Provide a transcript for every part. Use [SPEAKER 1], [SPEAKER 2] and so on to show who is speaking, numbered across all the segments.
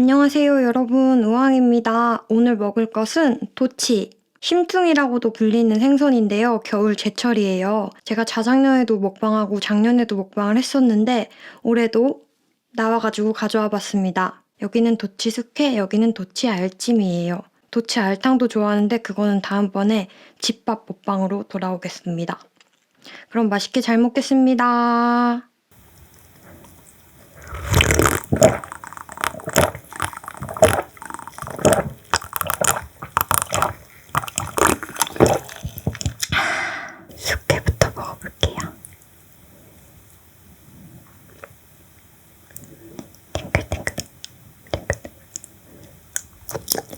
[SPEAKER 1] 안녕하세요, 여러분. 우왕입니다. 오늘 먹을 것은 도치. 심퉁이라고도 불리는 생선인데요. 겨울 제철이에요. 제가 자작년에도 먹방하고 작년에도 먹방을 했었는데 올해도 나와가지고 가져와 봤습니다. 여기는 도치 숙회, 여기는 도치 알찜이에요. 도치 알탕도 좋아하는데 그거는 다음번에 집밥 먹방으로 돌아오겠습니다. 그럼 맛있게 잘 먹겠습니다. Thank you.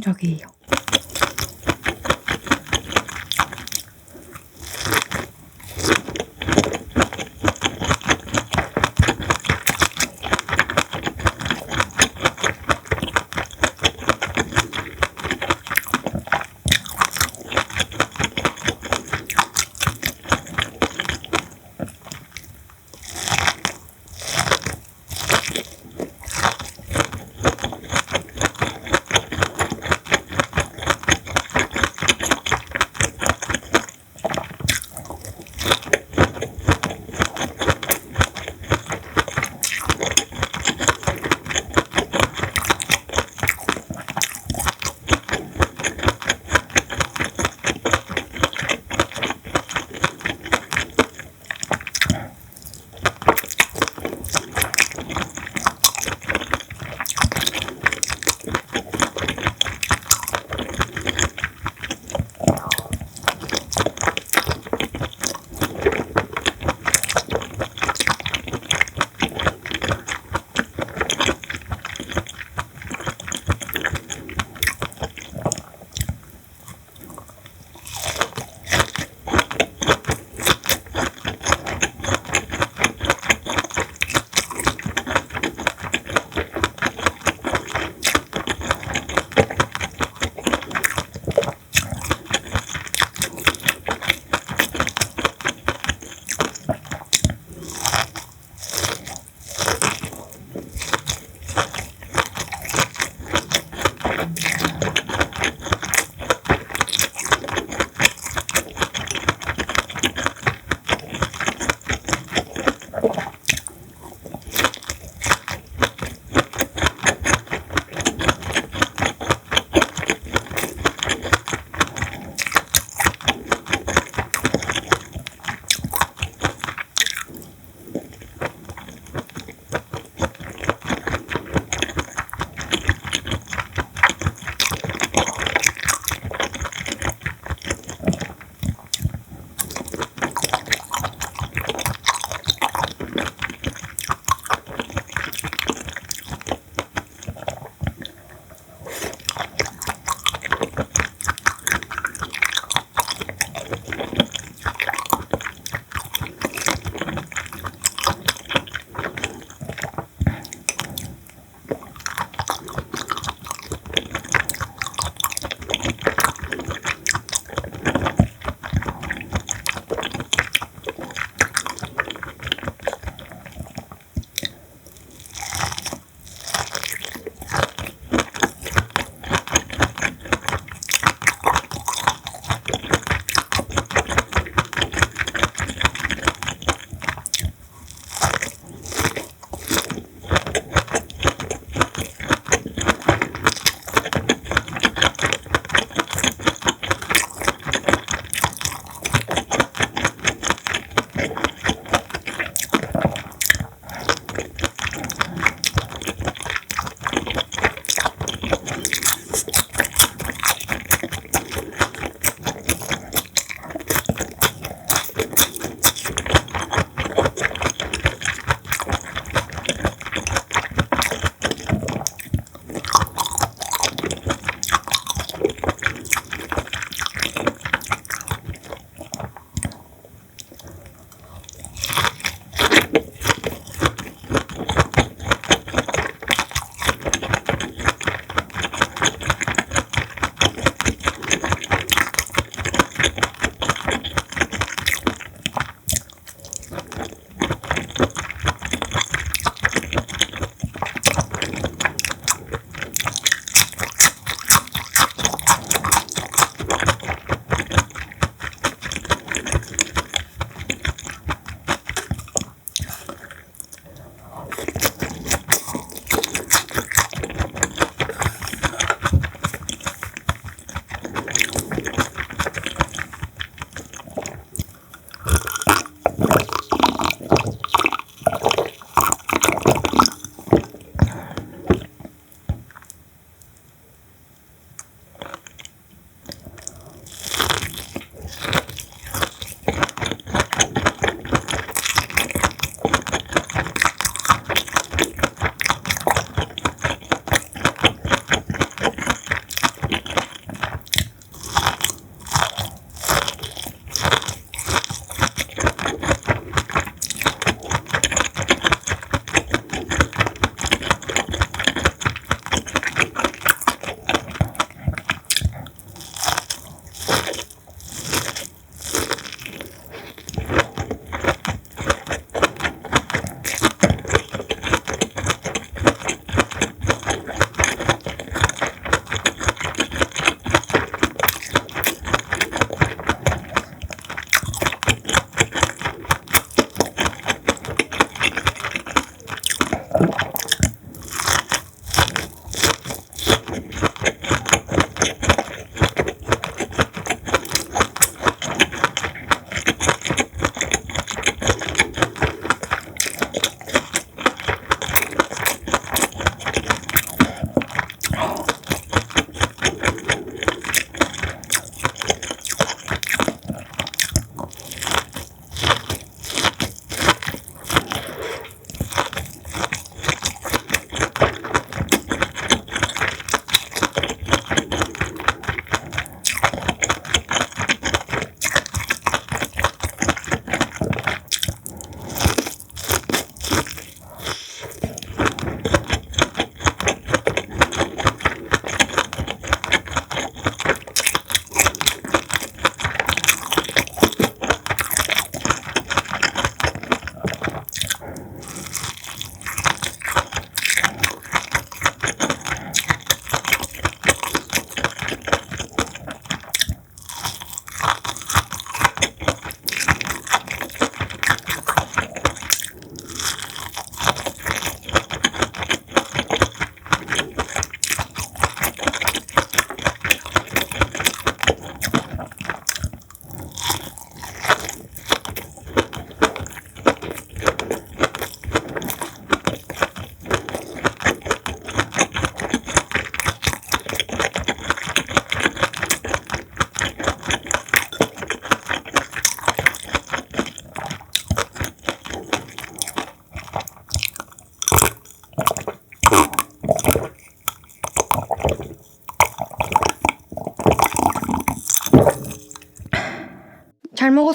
[SPEAKER 1] 성공적이에요.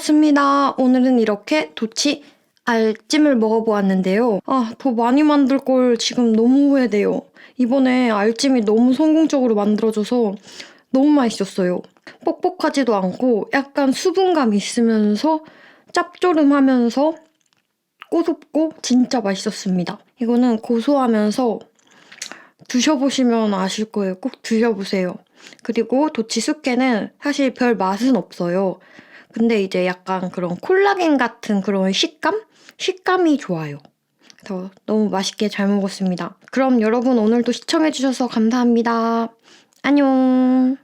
[SPEAKER 1] 잘 먹었습니다. 오늘은 이렇게 도치 알찜을 먹어보았는데요. 아, 더 많이 만들 걸 지금 너무 후회돼요. 이번에 알찜이 너무 성공적으로 만들어져서 너무 맛있었어요. 뻑뻑하지도 않고 약간 수분감 있으면서 짭조름하면서 꼬숩고 진짜 맛있었습니다. 이거는 고소하면서 드셔보시면 아실 거예요. 꼭 드셔보세요. 그리고 도치 숙회는 사실 별 맛은 없어요. 근데 이제 약간 그런 콜라겐 같은 그런 식감? 식감이 좋아요. 그래서 너무 맛있게 잘 먹었습니다. 그럼 여러분 오늘도 시청해주셔서 감사합니다. 안녕!